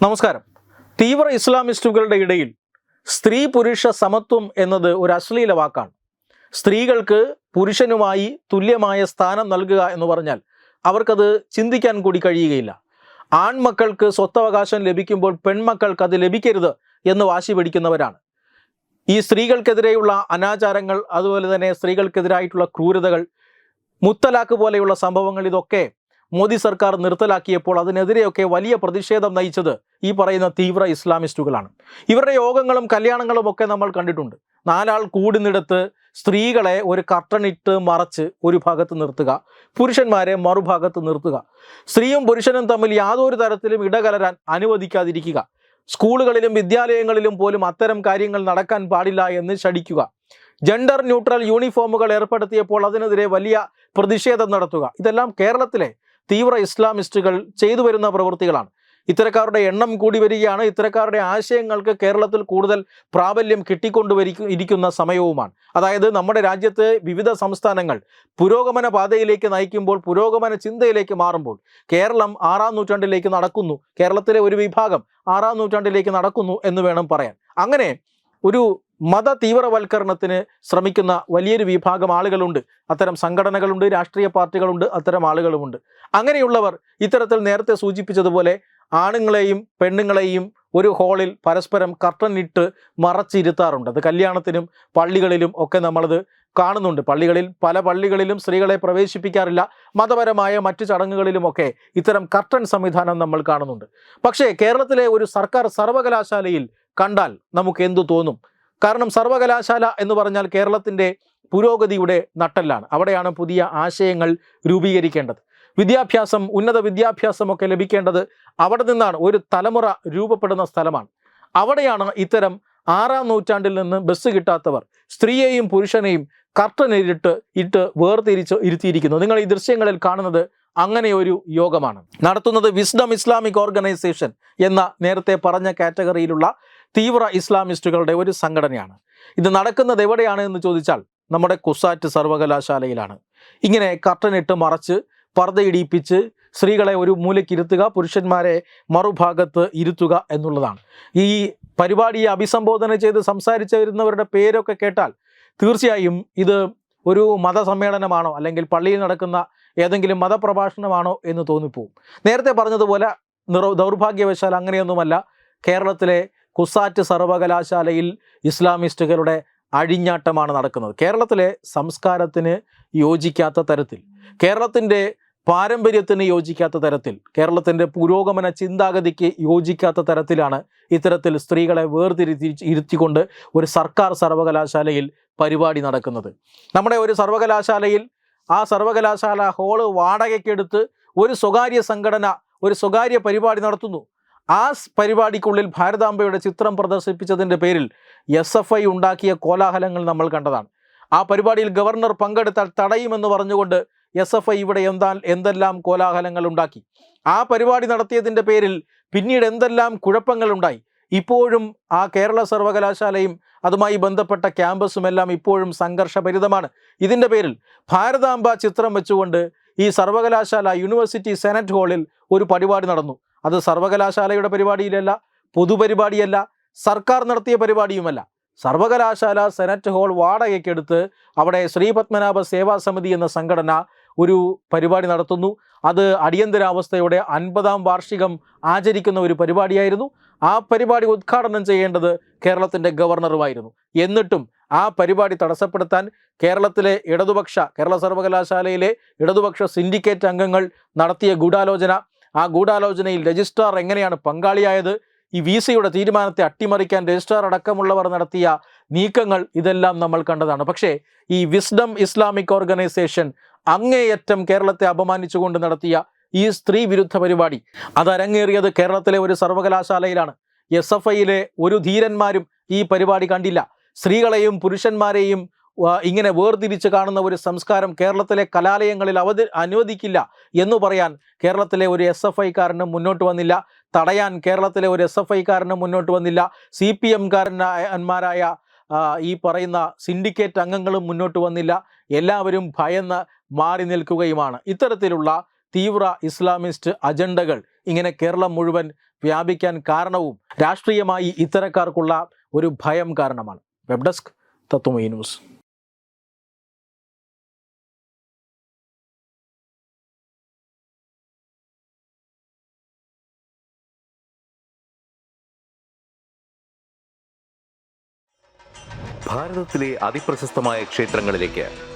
നമസ്കാരം. തീവ്ര ഇസ്ലാമിസ്റ്റുകളുടെ ഇടയിൽ സ്ത്രീ പുരുഷ സമത്വം എന്നത് ഒരു അശ്ലീല വാക്കാണ്. സ്ത്രീകൾക്ക് പുരുഷനുമായി തുല്യമായ സ്ഥാനം നൽകുക എന്ന് പറഞ്ഞാൽ അവർക്കത് ചിന്തിക്കാൻ കൂടി കഴിയുകയില്ല. ആൺമക്കൾക്ക് സ്വത്തവകാശം ലഭിക്കുമ്പോൾ പെൺമക്കൾക്ക് അത് ലഭിക്കരുത് എന്ന് വാശി പിടിക്കുന്നവരാണ്. ഈ സ്ത്രീകൾക്കെതിരെയുള്ള അനാചാരങ്ങൾ അതുപോലെ തന്നെ സ്ത്രീകൾക്കെതിരായിട്ടുള്ള ക്രൂരതകൾ മുത്തലാക്ക് പോലെയുള്ള സംഭവങ്ങൾ ഇതൊക്കെ മോദി സർക്കാർ നിർത്തലാക്കിയപ്പോൾ അതിനെതിരെയൊക്കെ വലിയ പ്രതിഷേധം നയിച്ചത് ഈ പറയുന്ന തീവ്ര ഇസ്ലാമിസ്റ്റുകളാണ്. ഇവരുടെ യോഗങ്ങളും കല്യാണങ്ങളും ഒക്കെ നമ്മൾ കണ്ടിട്ടുണ്ട്. നാലാൾ കൂടുന്നിടത്ത് സ്ത്രീകളെ ഒരു കർട്ടണിട്ട് മറച്ച് ഒരു ഭാഗത്ത് നിർത്തുക പുരുഷന്മാരെ മറുഭാഗത്ത് നിർത്തുക. സ്ത്രീയും പുരുഷനും തമ്മിൽ യാതൊരു തരത്തിലും ഇടകലരാൻ അനുവദിക്കാതിരിക്കുക. സ്കൂളുകളിലും വിദ്യാലയങ്ങളിലും പോലും അത്തരം കാര്യങ്ങൾ നടക്കാൻ പാടില്ല എന്ന് ശടിക്കുക ജെൻഡർ ന്യൂട്രൽ യൂണിഫോമുകൾ ഏർപ്പെടുത്തിയപ്പോൾ അതിനെതിരെ വലിയ പ്രതിഷേധം നടത്തുക. ഇതെല്ലാം കേരളത്തിലെ തീവ്ര ഇസ്ലാമിസ്റ്റുകൾ ചെയ്തു വരുന്ന പ്രവൃത്തികളാണ്. ഇത്തരക്കാരുടെ എണ്ണം കൂടി വരികയാണ്. ഇത്തരക്കാരുടെ ആശയങ്ങൾക്ക് കേരളത്തിൽ കൂടുതൽ പ്രാബല്യം കിട്ടിക്കൊണ്ടുവരിക്കും ഇരിക്കുന്ന സമയവുമാണ്. അതായത് നമ്മുടെ രാജ്യത്ത് വിവിധ സംസ്ഥാനങ്ങൾ പുരോഗമന പാതയിലേക്ക് നയിക്കുമ്പോൾ പുരോഗമന ചിന്തയിലേക്ക് മാറുമ്പോൾ കേരളം ആറാം നൂറ്റാണ്ടിലേക്ക് നടക്കുന്നു. കേരളത്തിലെ ഒരു വിഭാഗം ആറാം നൂറ്റാണ്ടിലേക്ക് നടക്കുന്നു എന്ന് വേണം പറയാൻ. അങ്ങനെ ഒരു മത തീവ്രവൽക്കരണത്തിന് ശ്രമിക്കുന്ന വലിയൊരു വിഭാഗം ആളുകളുണ്ട്. അത്തരം സംഘടനകളുണ്ട് രാഷ്ട്രീയ പാർട്ടികളുണ്ട് അത്തരം ആളുകളുമുണ്ട്. അങ്ങനെയുള്ളവർ ഇത്തരത്തിൽ നേരത്തെ സൂചിപ്പിച്ചതുപോലെ ആണുങ്ങളെയും പെണ്ണുങ്ങളെയും ഒരു ഹോളിൽ പരസ്പരം കർട്ടൻ ഇട്ട് മറച്ചിരുത്താറുണ്ട്. അത് കല്യാണത്തിനും പള്ളികളിലും ഒക്കെ നമ്മളത് കാണുന്നുണ്ട്. പള്ളികളിൽ പല പള്ളികളിലും സ്ത്രീകളെ പ്രവേശിപ്പിക്കാറില്ല. മതപരമായ മറ്റു ചടങ്ങുകളിലുമൊക്കെ ഇത്തരം കർട്ടൻ സംവിധാനം നമ്മൾ കാണുന്നുണ്ട്. പക്ഷേ കേരളത്തിലെ ഒരു സർക്കാർ സർവകലാശാലയിൽ കണ്ടാൽ നമുക്ക് എന്തു തോന്നും? കാരണം സർവകലാശാല എന്ന് പറഞ്ഞാൽ കേരളത്തിന്റെ പുരോഗതിയുടെ നട്ടെല്ലാണ്. അവിടെയാണ് പുതിയ ആശയങ്ങൾ രൂപീകരിക്കേണ്ടത്. വിദ്യാഭ്യാസം ഉന്നത വിദ്യാഭ്യാസമൊക്കെ ലഭിക്കേണ്ടത് അവിടെ നിന്നാണ്. ഒരു തലമുറ രൂപപ്പെടുന്ന സ്ഥലമാണ്. അവിടെയാണ് ഇത്തരം ആറാം നൂറ്റാണ്ടിൽ നിന്ന് ബസ് കിട്ടാത്തവർ സ്ത്രീയെയും പുരുഷനെയും കർട്ടനിരിട്ട് ഇട്ട് വേർതിരിച്ച് ഇരുത്തിയിരിക്കുന്നു. നിങ്ങൾ ഈ ദൃശ്യങ്ങളിൽ കാണുന്നത് അങ്ങനെ ഒരു യോഗമാണ്. നടത്തുന്നത് വിസ്ഡം ഇസ്ലാമിക് ഓർഗനൈസേഷൻ എന്ന നേരത്തെ പറഞ്ഞ കാറ്റഗറിയിലുള്ള തീവ്ര ഇസ്ലാമിസ്റ്റുകളുടെ ഒരു സംഘടനയാണ്. ഇത് നടക്കുന്നത് എവിടെയാണ് എന്ന് ചോദിച്ചാൽ നമ്മുടെ കുസാറ്റ് സർവകലാശാലയിലാണ്. ഇങ്ങനെ കർട്ടനിട്ട് മറച്ച് പർദ്ദയിടിപ്പിച്ച് സ്ത്രീകളെ ഒരു മൂലയ്ക്ക് ഇരുത്തുക പുരുഷന്മാരെ മറുഭാഗത്ത് ഇരുത്തുക എന്നുള്ളതാണ്. ഈ പരിപാടിയെ അഭിസംബോധന ചെയ്ത് സംസാരിച്ചു വരുന്നവരുടെ പേരൊക്കെ കേട്ടാൽ തീർച്ചയായും ഇത് ഒരു മതസമ്മേളനമാണോ അല്ലെങ്കിൽ പള്ളിയിൽ നടക്കുന്ന ഏതെങ്കിലും മതപ്രഭാഷണമാണോ എന്ന് തോന്നിപ്പോവും. നേരത്തെ പറഞ്ഞതുപോലെ നിറ ദൗർഭാഗ്യവശാൽ അങ്ങനെയൊന്നുമല്ല. കേരളത്തിലെ കുസാറ്റ് സർവകലാശാലയിൽ ഇസ്ലാമിസ്റ്റുകളുടെ അഴിഞ്ഞാട്ടമാണ് നടക്കുന്നത്. കേരളത്തിലെ സംസ്കാരത്തിന് യോജിക്കാത്ത തരത്തിൽ. കേരളത്തിന്റെ പാരമ്പര്യത്തിന് യോജിക്കാത്ത തരത്തിൽ കേരളത്തിന്റെ പുരോഗമന ചിന്താഗതിക്ക് യോജിക്കാത്ത തരത്തിലാണ് ഇത്തരത്തിൽ സ്ത്രീകളെ വേർതിരുത്തി ഇരുത്തിക്കൊണ്ട് ഒരു സർക്കാർ സർവകലാശാലയിൽ പരിപാടി നടക്കുന്നത്. നമ്മുടെ ഒരു സർവകലാശാലയിൽ ആ സർവകലാശാല ഹോൾ വാടകയ്ക്കെടുത്ത് ഒരു സ്വകാര്യ സംഘടന ഒരു സ്വകാര്യ പരിപാടി നടത്തുന്നു. ആ പരിപാടിക്കുള്ളിൽ ഭാരതാംബയുടെ ചിത്രം പ്രദർശിപ്പിച്ചതിന്റെ പേരിൽ എസ് എഫ് ഐ ഉണ്ടാക്കിയ കോലാഹലങ്ങൾ നമ്മൾ കണ്ടതാണ്. ആ പരിപാടിയിൽ ഗവർണർ പങ്കെടുത്താൽ തടയുമെന്ന് പറഞ്ഞുകൊണ്ട് എസ് എഫ് ഐ ഇവിടെ എന്താ എന്തെല്ലാം കോലാഹലങ്ങൾ ഉണ്ടാക്കി? ആ പരിപാടി നടത്തിയതിന്റെ പേരിൽ പിന്നീട് എന്തെല്ലാം കുഴപ്പങ്ങൾ ഉണ്ടായി? ഇപ്പോഴും ആ കേരള സർവകലാശാലയും അതുമായി ബന്ധപ്പെട്ട ക്യാമ്പസും എല്ലാം ഇപ്പോഴും സംഘർഷഭരിതമാണ്. ഇതിന്റെ പേരിൽ ഭാരതാംബ ചിത്രം വെച്ചുകൊണ്ട് ഈ സർവകലാശാല യൂണിവേഴ്സിറ്റി സെനറ്റ് ഹാളിൽ ഒരു പരിപാടി നടന്നു. അത് സർവകലാശാലയുടെ പരിപാടിയിലല്ല പൊതുപരിപാടിയല്ല സർക്കാർ നടത്തിയ പരിപാടിയുമല്ല. സർവകലാശാല സെനറ്റ് ഹാൾ വാടകയ്ക്കെടുത്ത് അവിടെ ശ്രീപത്മനാഭ സേവാ സമിതി എന്ന സംഘടന ഒരു പരിപാടി നടത്തുന്നു. അത് അടിയന്തരാവസ്ഥയുടെ അൻപതാം വാർഷികം ആചരിക്കുന്ന ഒരു പരിപാടിയായിരുന്നു. ആ പരിപാടി ഉദ്ഘാടനം ചെയ്യേണ്ടത് കേരളത്തിന്റെ ഗവർണറുമായിരുന്നു. എന്നിട്ടും ആ പരിപാടി തടസ്സപ്പെടുത്താൻ കേരളത്തിലെ ഇടതുപക്ഷ കേരള സർവകലാശാലയിലെ ഇടതുപക്ഷ സിൻഡിക്കേറ്റ് അംഗങ്ങൾ നടത്തിയ ഗൂഢാലോചന. ആ ഗൂഢാലോചനയിൽ രജിസ്ട്രാർ എങ്ങനെയാണ് പങ്കാളിയായത്? ഈ വി സിയുടെ തീരുമാനത്തെ അട്ടിമറിക്കാൻ രജിസ്ട്രാർ അടക്കമുള്ളവർ നടത്തിയ നീക്കങ്ങൾ ഇതെല്ലാം നമ്മൾ കണ്ടതാണ്. പക്ഷേ ഈ വിസ്ഡം ഇസ്ലാമിക് ഓർഗനൈസേഷൻ അങ്ങേയറ്റം കേരളത്തെ അപമാനിച്ചുകൊണ്ട് നടത്തിയ ഈ സ്ത്രീ വിരുദ്ധ പരിപാടി. അത് അരങ്ങേറിയത് കേരളത്തിലെ ഒരു സർവകലാശാലയിലാണ്. എസ് എഫ് ഐയിലെ ഒരു ധീരന്മാരും ഈ പരിപാടി കണ്ടില്ല. സ്ത്രീകളെയും പുരുഷന്മാരെയും ഇങ്ങനെ വേർതിരിച്ച് കാണുന്ന ഒരു സംസ്കാരം കേരളത്തിലെ കലാലയങ്ങളിൽ അവധി അനുവദിക്കില്ല എന്ന് പറയാൻ കേരളത്തിലെ ഒരു എസ് എഫ് ഐക്കാരനും മുന്നോട്ട് വന്നില്ല. തടയാൻ കേരളത്തിലെ ഒരു എസ് എഫ് ഐക്കാരനും മുന്നോട്ട് വന്നില്ല. സി പി എംകാരന്മാരായ ഈ പറയുന്ന സിൻഡിക്കേറ്റ് അംഗങ്ങളും മുന്നോട്ട് വന്നില്ല. എല്ലാവരും ഭയന്ന് മാറി നിൽക്കുകയുമാണ്. ഇത്തരത്തിലുള്ള തീവ്ര ഇസ്ലാമിസ്റ്റ് അജണ്ടകൾ ഇങ്ങനെ കേരളം മുഴുവൻ വ്യാപിക്കാൻ കാരണവും രാഷ്ട്രീയമായി ഇത്തരക്കാർക്കുള്ള ഒരു ഭയം കാരണമാണ്. Web desk Tatwamayi news. ഭാരതത്തിലെ ക്ഷേത്രങ്ങളിലേക്ക്